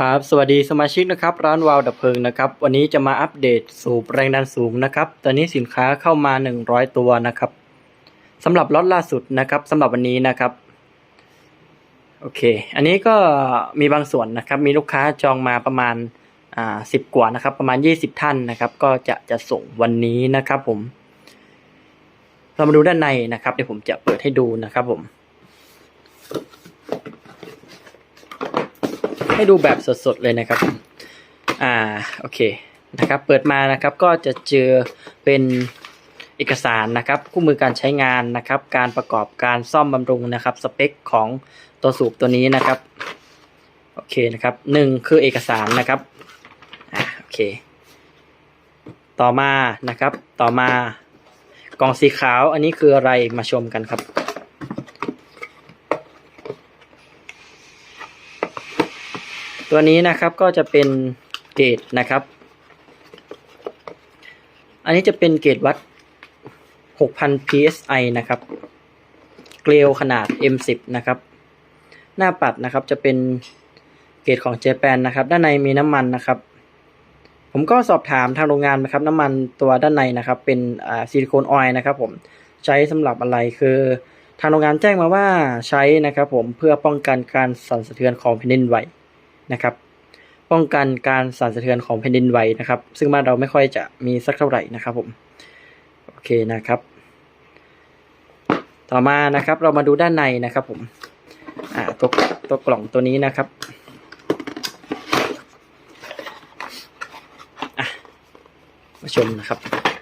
ครับ สวัสดีสมาชิกนะครับ ร้านวาวดับเพลิงนะครับ วันนี้จะมาอัปเดตสูบแรงดันสูงนะครับ ตอนนี้สินค้าเข้ามา 100 ตัวนะครับสำหรับล็อตล่าสุดนะครับสำหรับวันนี้นะครับ โอเค อันนี้ก็มีบางส่วนนะครับ มีลูกค้าจองมาประมาณอ่าสิบกว่านะครับ ประมาณ 20 ท่านนะครับ ก็จะจะส่งวันนี้นะครับ ผม เรามาดูด้านในนะครับเดี๋ยวผมจะเปิดให้ดูนะครับผม ให้ดูแบบสดๆเลยนะครับ อ่าโอเคนะครับ เปิดมานะครับก็จะเจอเป็นเอกสารนะครับคู่มือการใช้งานนะครับ การประกอบการซ่อมบำรุงนะครับ สเปคของตัวสูบตัวนี้นะครับโอเคนะครับหนึ่งคือเอกสารนะครับอ่าโอเค ต่อมานะครับ ต่อมากล่องสีขาวอันนี้คืออะไรมาชมกันครับ ตัวนี้นะครับก็จะเป็นเกจนะครับ อันนี้จะเป็นเกจวัด 6,000 psi นะครับ เกลียวขนาด M10 นะครับ หน้าปัดนะครับจะเป็นเกจของเจแปนนะครับ ด้านในมีน้ำมันนะครับ ผมก็สอบถามทางโรงงานนะครับ น้ำมันตัวด้านในนะครับ เป็นซิลิโคนออยล์นะครับ ผมใช้สำหรับอะไรคือทางโรงงานแจ้งมาว่าใช้นะครับ ผมเพื่อป้องกันการสั่นสะเทือนของแผ่นดินไหว นะครับ ป้องกันการสั่นสะเทือนของแผ่นดินไหวนะครับ ซึ่งบ้านเราไม่ค่อยจะมีสักเท่าไหร่นะครับผมโอเคนะครับ ต่อมานะครับเรามาดูด้านในนะครับผมอ่าตัวตัวกล่องตัวนี้นะครับมาชมนะครับ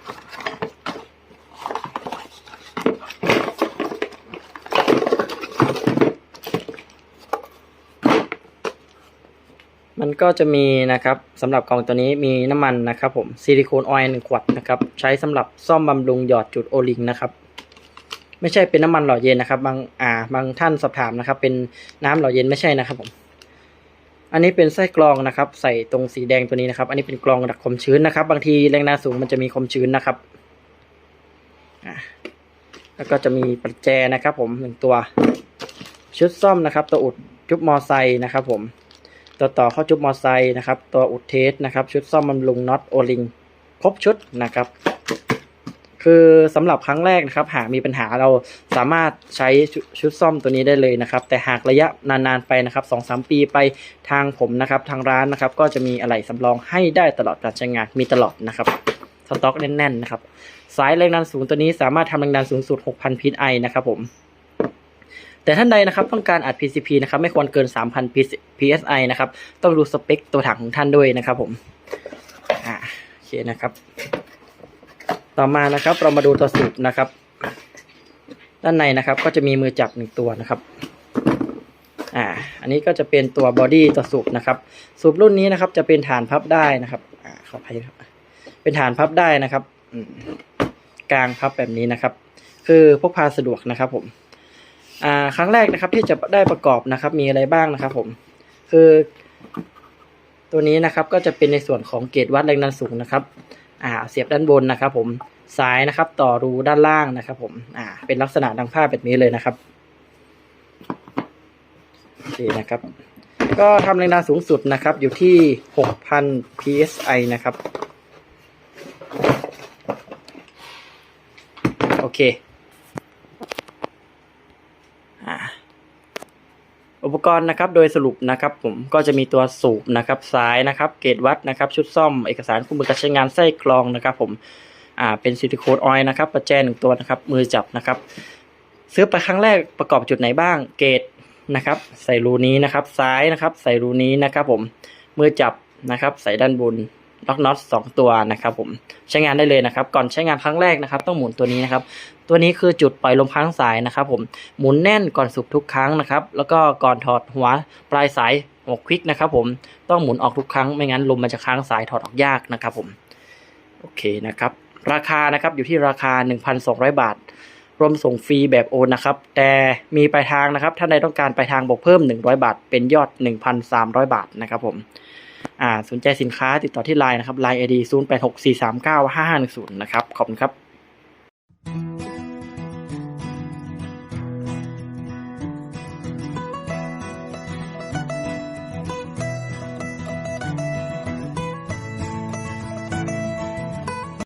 มันก็จะมีนะครับสำหรับกล่องตัวนี้มีน้ำมันนะครับผมซิลิโคนออยล์หนึ่งขวดนะครับใช้สำหรับซ่อมบำรุงหยอดจุดโอลิงนะครับไม่ใช่เป็นน้ำมันหล่อเย็นนะครับ บางอ่าบางท่านสอบถามนะครับ เป็นน้ำหล่อเย็นไม่ใช่นะครับผมอันนี้เป็นไส้กรองนะครับ ใส่ตรงสีแดงตัวนี้นะครับ อันนี้เป็นกรองดักความชื้นนะครับ บางทีแรงดันสูงมันจะมีความชื้นนะครับแล้วก็จะมีประแจนะครับ ผมหนึ่งตัว ชุดซ่อมนะครับ ตัวอุดจุบมอไซค์นะครับ ผม ตัวต่อเข้าจุบมอไซค์นะครับ ตัวอุดเทสนะครับ ชุดซ่อมบำรุงน็อตโอลิงครบชุดนะครับ คือสำหรับครั้งแรกนะครับ หากมีปัญหาเราสามารถใช้ชุชุดซ่อมตัวนี้ได้เลยนะครับ แต่หากระยะนานๆไปนะครับสองสามปีไปทางผมนะครับ ทางร้านนะครับ ก็จะมีอะไหล่สำรองให้ได้ตลอดการใช้งานมีตลอดนะครับสต็อกแน่นๆนะครับ สายแรงดันสูงตัวนี้สามารถทำแรงดันสูงสุด 6,000พีไอนะครับผม แต่ท่านใดนะครับต้องการอัด PCP นะครับไม่ควรเกิน 3,000 PSI นะครับ ต้องดูสเปคตัวถังของท่านด้วยนะครับผมอ่าโอเคนะครับ ต่อมานะครับเรามาดูตัวสูบนะครับ ด้านในนะครับก็จะมีมือจับหนึ่งตัวนะครับอ่าอันนี้ก็จะเป็นตัวบอดี้ตัวสูบนะครับ สูบรุ่นนี้นะครับ จะเป็นฐานพับได้นะครับอ่าขออภัยครับเป็นฐานพับได้นะครับกลางพับแบบนี้นะครับ คือพกพาสะดวกนะครับผม อ่าครั้งแรกนะครับที่จะได้ประกอบนะครับมีอะไรบ้างนะครับผมคือตัวนี้นะครับก็จะเป็นในส่วนของเกจวัดแรงดันสูงนะครับอ่าเสียบด้านบนนะครับ ผมสายนะครับต่อรูด้านล่างนะครับ ผมอ่าเป็นลักษณะดังภาพแบบนี้เลยนะครับโอเคนะครับ ก็ทำแรงดันสูงสุดนะครับ อยู่ที่ 6,000 psi นะครับ โอเค อ่า อุปกรณ์นะครับโดยสรุปนะครับผมก็จะมีตัวสูบนะครับสายนะครับ เกจวัดนะครับ ชุดซ่อมเอกสารคู่มือการใช้งานไส้กรองนะครับผมอ่าเป็นซิลิโคนออยล์นะครับประแจหนึ่งตัวนะครับ มือจับนะครับ ซื้อไปครั้งแรกประกอบจุดไหนบ้าง เกจนะครับ ใส่รูนี้นะครับซ้ายนะครับ ใส่รูนี้นะครับ ผมมือจับนะครับ ใส่ด้านบน ล็อกน็อตสองตัวนะครับผมใช้งานได้เลยนะครับ ก่อนใช้งานครั้งแรกนะครับ ต้องหมุนตัวนี้นะครับ ตัวนี้คือจุดปล่อยลมค้างสายนะครับ ผมหมุนแน่นก่อนสูบทุกครั้งนะครับ แล้วก็ก่อนถอดหัวปลายสายหัวควิกนะครับ ผมต้องหมุนออกทุกครั้งไม่งั้นลมมันจะค้างสายถอดออกยากนะครับ ผมโอเคนะครับ ราคานะครับอยู่ที่ราคา 1,200 บาทรวมส่งฟรีแบบโอนนะครับ แต่มีปลายทางนะครับท่านใดต้องการปลายทางบวกเพิ่ม 100 บาท เป็นยอด 1,300 บาทนะครับผม สนใจสินค้าติดต่อที่ไลน์นะครับไลน์ ID 0864395510 นะครับ ขอบคุณครับ